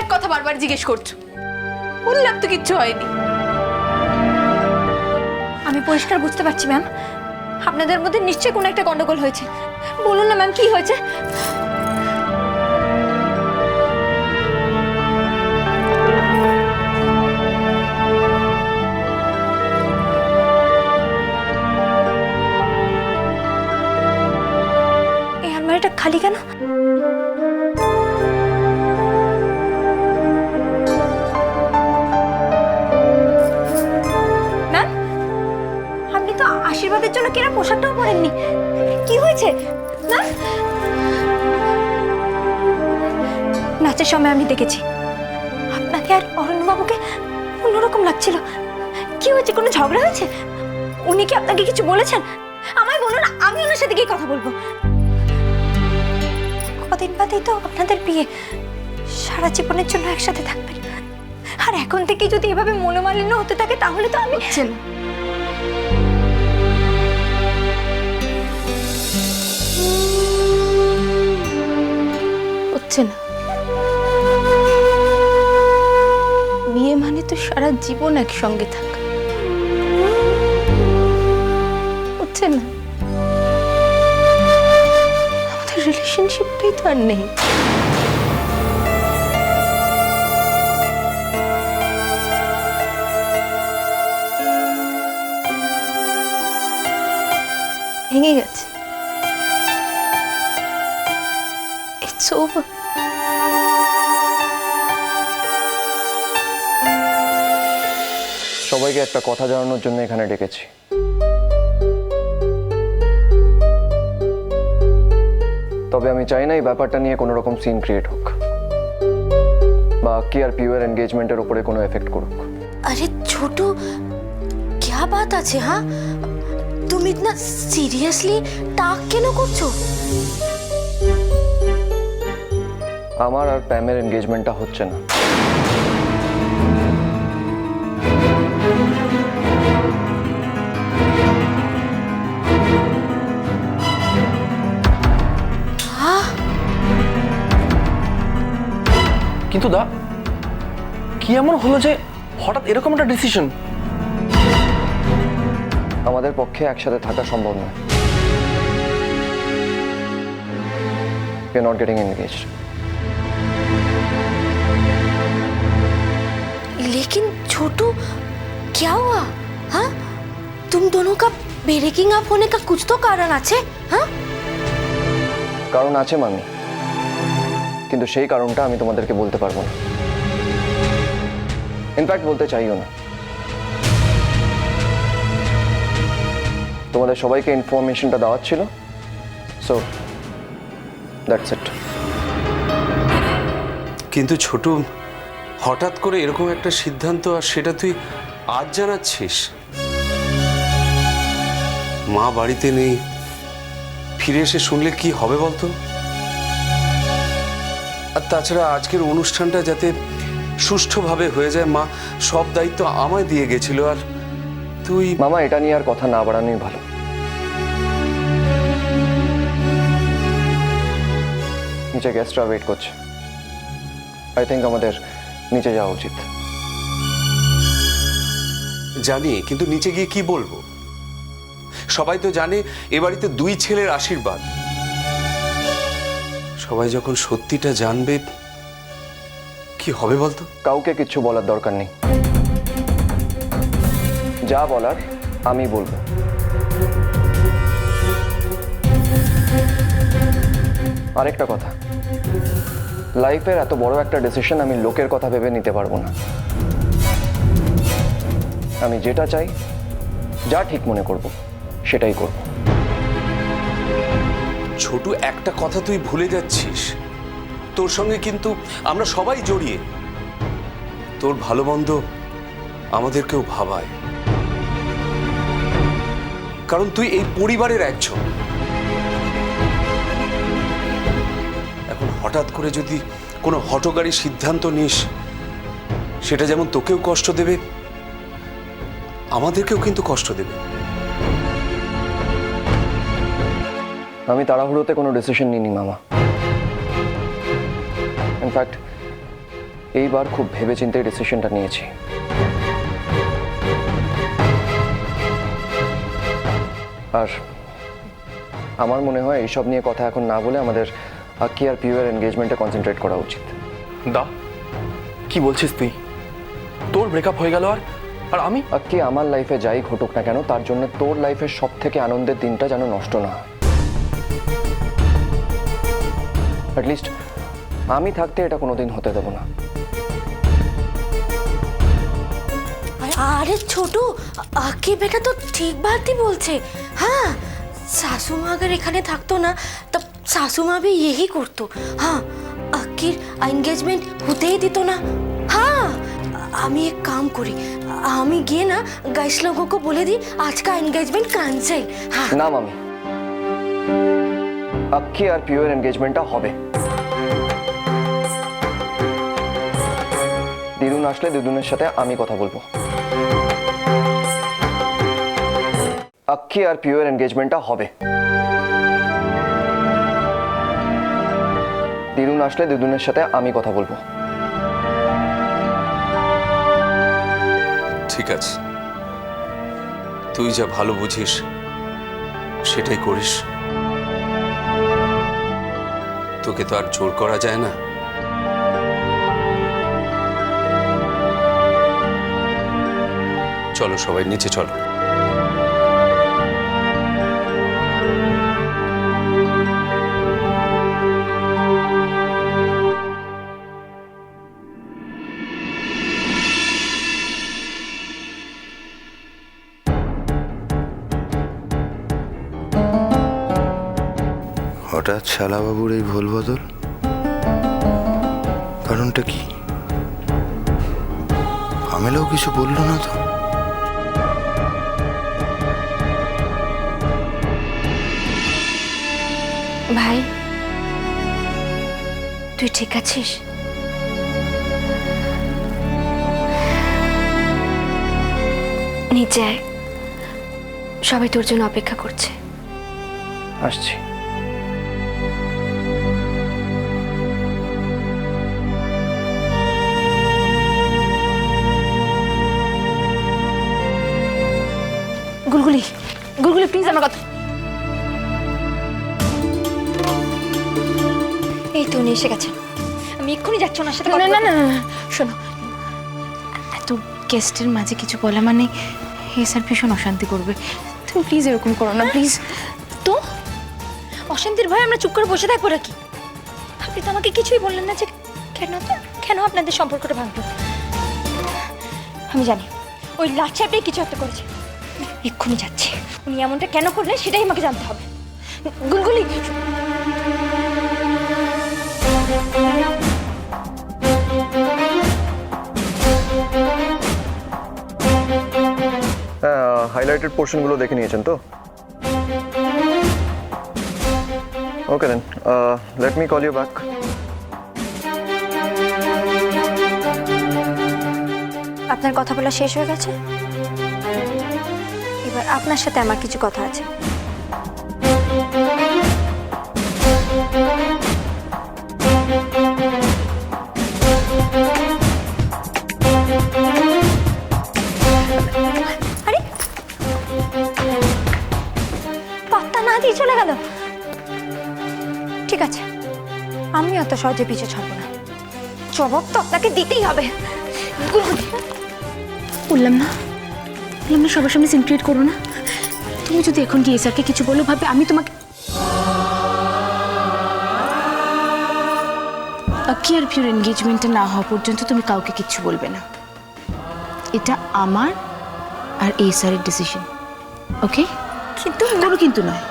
এক কথা বারবার জিজ্ঞেস করছ। বললাম তো কিচ্ছু হয়নি। আমি পরিষ্কার বুঝতে পারছি, ম্যাম। আপনাদের মধ্যে নিশ্চয়ই কোনো একটা গন্ডগোল হয়েছে। বলুন না, ম্যাম, কি হয়েছে? এই খালি কেন? আশীর্বাদের জন্য কেনা পোশাকটাও পরেননি। কি হয়েছে? নাচের সময় আমি দেখেছি। আপনাকে আর অরণ্যবাবুকে অন্যরকম লাগছিল। কি হয়েছে? কোনো ঝগড়া হয়েছে? উনি কি আপনাকে কিছু বলেছেন? আমায় বলুন, আমি ওনার সাথে গিয়ে কথা বলব। কদিন বাদেই তো আপনাদের বিয়ে। সারা জীবনের জন্য একসাথে থাকবেন। আর এখন থেকে যদি এভাবে মনোমালিন্য হতে থাকে, তাহলে তো আমি হচ্ছে না। বিয়ে মানে তো সারা জীবন একসঙ্গে থাকা। হচ্ছে না? আমাদের রিলেশনশিপটাই তো আর নেই। ভেঙে গেছে। ইটস ওভার সবাইকে একটা কথা জানানোর জন্য এখানে ডেকেছি তবে আমি চাই না এই ব্যাপারটা নিয়ে কোনো রকম সিন ক্রিয়েট হোক বা কি আর পিওর এনগেজমেন্টের উপরে কোনো এফেক্ট করুক अरे छोटू क्या बात আছে হ্যাঁ তুমি ইতনা সিরিয়াসলি টাক কেন করছো আমার আর প্যামের এনগেজমেন্টটা হচ্ছে না কিন্তু দা কি এমন হলো যে হঠাৎ এরকম একটা ডিসিশন আমাদের পক্ষে একসাথে থাকা সম্ভব নয় We are not getting engaged. लेकिन छोटू क्या हुआ हाँ तुम दोनों का ब्रेकिंग अप होने का कुछ तो कारण আছে হ্যাঁ কারণ আছে মামি কিন্তু সেই কারণটা আমি তোমাদেরকে বলতে পারব না। ইনফ্যাক্ট বলতে চাইও না। তোমাদের সবাইকে ইনফরমেশনটা দেওয়ার ছিল। সো দ্যাটস ইট কিন্তু ছোট, হঠাৎ করে এরকম একটা সিদ্ধান্ত আর সেটা তুই আজ জানাচ্ছিস? মা বাড়িতে নেই। ফিরে এসে শুনলে কি হবে বলতো? আর তাছাড়া আজকের অনুষ্ঠানটা যাতে সুষ্ঠুভাবে হয়ে যায় মা সব দায়িত্ব আমায় দিয়ে গেছিল আর তুই মামা এটা নিয়ে আর কথা না বাড়ানোই ভালো। নিচে গেস্টরা ওয়েট করছে। আই থিঙ্ক আমাদের নিচে যাওয়া উচিত। জানি কিন্তু নিচে গিয়ে কি বলব? সবাই তো জানে এ বাড়িতে দুই ছেলের আশীর্বাদ। সবাই যখন সত্যিটা জানবে, কি হবে বলতো? কাউকে কিচ্ছু বলার দরকার নেই। যা বলার আমি বলব। আরেকটা কথা। লাইফের এত বড় একটা ডিসিশন আমি লোকের কথা ভেবে নিতে পারব না। আমি যেটা চাই, যা ঠিক মনে করব, সেটাই করব। ছোট, একটা কথা তুই ভুলে যাচ্ছিস। তোর সঙ্গে কিন্তু আমরা সবাই জড়িয়ে। তোর ভালো মন্দ আমাদেরকেও ভাবায়। কারণ তুই এই পরিবারের একজন। এখন হঠাৎ করে যদি কোনো হটকারী সিদ্ধান্ত নিস, সেটা যেমন তোকেও কষ্ট দেবে, আমাদেরকেও কিন্তু কষ্ট দেবে। আমি তাড়াহুড়োতে কোনো ডিসিশন নিইনি মামা। ইনফ্যাক্ট এইবার খুব ভেবেচিন্তে ডিসিশনটা নিয়েছি। আর আমার মনে হয় এইসব নিয়ে কথা এখন না বলে আমাদের আকি আর পিউয়ের এনগেজমেন্টে কনসেন্ট্রেট করা উচিত। দা কি বলছিস তুই? তোর ব্রেকআপ হয়ে গেল আর আর আমি? আক্কি আমার লাইফে যাই ঘটুক না কেন তার জন্য তোর লাইফের সব থেকে আনন্দের দিনটা যেন নষ্ট না হয়। অ্যাটলিস্ট আমি থাকতে এটা কোনোদিন হতে দেবো না। আরে ছোট আকি বেটা তো ঠিক বাতি বলছে। হ্যাঁ শাশুমা আগে এখানে থাকতো না তা শাশুমা ভি ইহি করতো। হ্যাঁ আকির এনগেজমেন্ট হতেই দিত না। হ্যাঁ আমি এক কাম করি আমি গিয়ে না গাইস বলে দিই আজকা এনগেজমেন্ট ক্যান্সেল হ্যাঁ। না মামি। আকি আর পিওর এনগেজমেন্টটা হবে। দিদুন আসলে দিদুনের সাথে আমি কথা বলব। আক্কি আর পিওর এনগেজমেন্টটা হবে। দিদুন আসলে দিদুনের সাথে আমি কথা বলব। ঠিক আছে। তুই যা ভালো বুঝিস, সেটাই করিস। তোকে তো আর জোর করা যায় না। চলো সবাই, নিচে চলো। হঠাৎ শালাবাবুর এই ভুল বদল? কারণটা কি? আমেলাও কিছু বলল না তো? ভাই তুই ঠিক আছিস? নিচে আয়। সবাই তোর জন্য অপেক্ষা করছে। আসছি। গুলগুলি গুলগুলি প্লিজ আমার কথা। উনি এসে গেছেন। আমি এক্ষুনি যাচ্ছি ওনার সাথে না না না শোনো। এত গেস্টের মাঝে কিছু বলা মানে এ স্যার ভীষণ অশান্তি করবে। তুমি প্লিজ এরকম করো না প্লিজ তো? অশান্তির ভয়ে আমরা চুপ করে বসে থাকব নাকি? আপনি তো আমাকে কিছুই বললেন না যে কেন তো কেন আপনাদের সম্পর্কটা ভাঙলো? আমি জানি ওই লাচ্ছাটাই কিছু একটা করেছে। এক্ষুনি যাচ্ছে। উনি এমনটা কেন করলেন সেটাই আমাকে জানতে হবে। গুলগুলি! হাইলাইটেড পোর্শনগুলো দেখে নিয়েছেন তো? Okay then let me call you back আপনার কথা বলা শেষ হয়ে গেছে? এবার আপনার সাথে আমার কিছু কথা আছে। সহজে পিছু ছাড়বো না। জবাব তো আপনাকে দিতেই হবে। বললাম না বললাম না সবার সামনে সিন ক্রিয়েট করো না। তুমি যদি এখন গিয়ে স্যারকে কিছু বলো ভাবে আমি তোমাকে আকি আর পিওর এনগেজমেন্টে না হওয়া পর্যন্ত তুমি কাউকে কিচ্ছু বলবে না। এটা আমার আর এই স্যারের ডিসিশন ওকে কিন্তু কোনো কিন্তু নয়।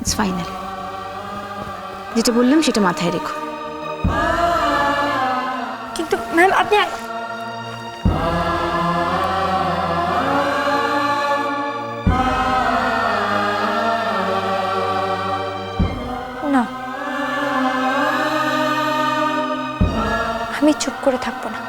ইটস ফাইনাল যেটা বললাম সেটা মাথায় রেখো। কিন্তু ম্যাম আপনি আমি চুপ করে থাকব না।